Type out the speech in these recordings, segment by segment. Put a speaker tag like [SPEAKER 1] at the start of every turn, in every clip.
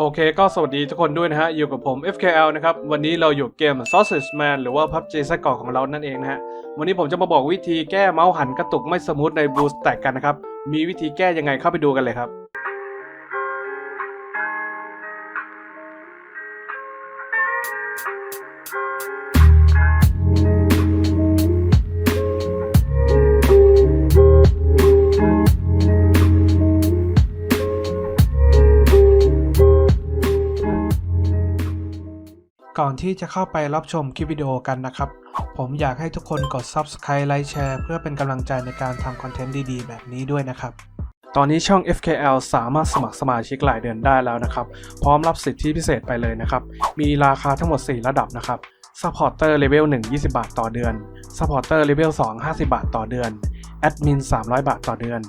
[SPEAKER 1] โอเคก็สวัสดีทุกคนด้วยนะฮะ อยู่กับผม FKL นะครับ วันนี้เราอยู่เกม Sausage Man หรือว่า PUBG ไส้กรอกของเรานั่นเองนะฮะ วันนี้ผมจะมาบอกวิธีแก้เมาส์หันกระตุกไม่สมูทใน Blue Stack กันนะครับ มีวิธีแก้ยังไงเข้าไปดูกันเลยครับ ก่อนที่จะเข้าไปรับชมคลิปวิดีโอกันนะครับ ผมอยากให้ทุกคนกด Subscribe ไลค์แชร์เพื่อเป็นกำลังใจในการทำคอนเทนต์ดีๆ แบบนี้ด้วยนะครับ ตอนนี้ช่อง FKL สามารถสมัครสมาชิกรายเดือนได้แล้วนะครับ พร้อมรับสิทธิพิเศษไปเลยนะครับ มีราคาทั้งหมด 4 ระดับนะครับ Supporter Level 1 20 บาทต่อเดือน Supporter Level 2 50 บาทต่อเดือน Admin 300 บาทต่อเดือน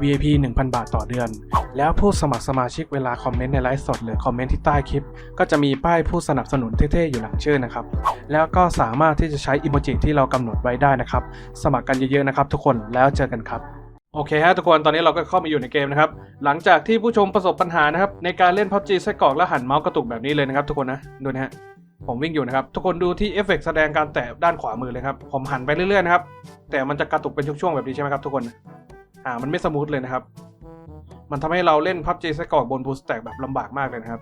[SPEAKER 1] VIP 1,000 บาทต่อเดือน แล้วผู้สมัครสมาชิกเวลาคอมเมนต์ในไลฟ์สดหรือคอมเมนต์ที่ใต้คลิป ก็จะมีป้ายผู้สนับสนุนเท่ๆอยู่หลังชื่อนะครับ แล้วก็สามารถที่จะใช้อิโมจิที่เรากำหนดไว้ได้นะครับ สมัครกันเยอะๆนะครับ ทุกคนแล้วเจอกันครับโอเคฮะทุกคน ตอนนี้เราก็เข้ามาอยู่ในเกมนะครับ หลังจากที่ผู้ชมประสบปัญหานะครับ ในการเล่น PUBG ไส้กรอกและหันเมาส์กระตุกแบบนี้เลยนะครับ ทุกคนนะดูนะฮะผมวิ่งอยู่นะครับ ทุกคนดูที่เอฟเฟกแสดงการแตะด้านขวามือเลยครับ ผมหันไปเรื่อยๆนะครับ แต่มันจะกระตุกเป็นช่วงๆแบบนี้ใช่ไหมครับทุกคน อ่ามันไม่สมูทเลยนะครับ มันทำให้เราเล่น PUBG ไส้กรอกบนบูสแต็กแบบลำบากมากเลยนะครับ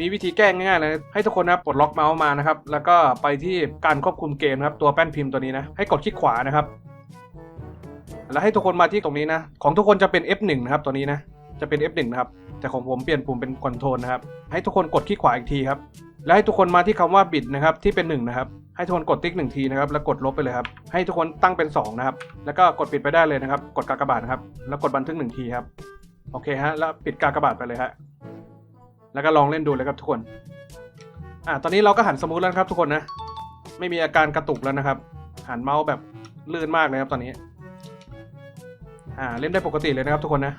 [SPEAKER 1] มีวิธีแก้ง่ายๆเลยให้ทุกคนนะครับปลดล็อกเมาส์มานะครับ แล้วก็ไปที่การควบคุมเกมนะครับ ตัวแป้นพิมพ์ตัวนี้นะ ให้กดคลิกขวานะครับ แล้วให้ทุกคนมาที่ตรงนี้นะ ของทุกคนจะเป็น F1 นะครับตัวนี้นะ จะเป็น F1 นะครับ แต่ของผมเปลี่ยนปุ่มเป็นคอนโทรลนะครับ ให้ทุกคนกดคลิกขวาอีกทีครับ แล้วให้ทุกคนมาที่คำว่าบิดนะครับที่เป็น1นะครับ ให้ทุกคนกดติ๊กหนึ่งทีนะครับแล้วกดลบไปเลยครับให้ทุกคนตั้งเป็น2นะครับแล้วก็กดปิดไปได้เลยนะครับ กดกากบาทครับแล้วกดบันทึกหนึ่งทีครับโอเคฮะแล้วปิดกากบาทไปเลยฮะแล้วก็ลองเล่นดูเลยครับทุกคนอ่าตอนนี้เราก็หันสมูทแล้วครับทุกคนนะไม่มีอาการกระตุกแล้วนะครับ หันเมาส์แบบลื่นมากเลยครับตอนนี้อ่าเล่นได้ปกติเลยนะครับทุกคนนะ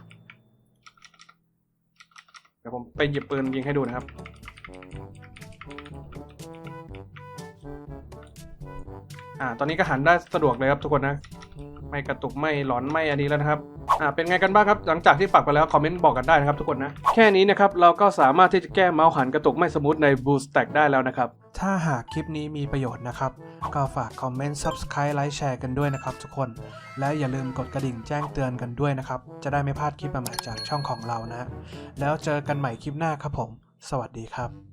[SPEAKER 1] เดี๋ยวผมไปหยิบปืนยิงให้ดูนะครับ อ่า ตอนนี้ก็หันได้สะดวกเลยครับทุกคนนะ ไม่กระตุกไม่หลอนไม่อันนี้แล้วนะครับ อ่า เป็นไงกันบ้างครับ หลังจากที่ฝากไปแล้วคอมเมนต์บอกกันได้นะครับทุกคนนะ แค่นี้นะครับ เราก็สามารถที่จะแก้เมาส์หันกระตุกไม่สมูทใน Boost Stack ได้แล้วนะครับ ถ้าหากคลิปนี้มีประโยชน์นะครับ ก็ฝากคอมเมนต์ Subscribe ไลค์แชร์กันด้วยนะครับทุกคน และอย่าลืมกดกระดิ่งแจ้งเตือนกันด้วยนะครับ จะได้ไม่พลาดคลิปใหม่ๆจากช่องของเรานะ แล้วเจอกันใหม่คลิปหน้าครับผม สวัสดีครับ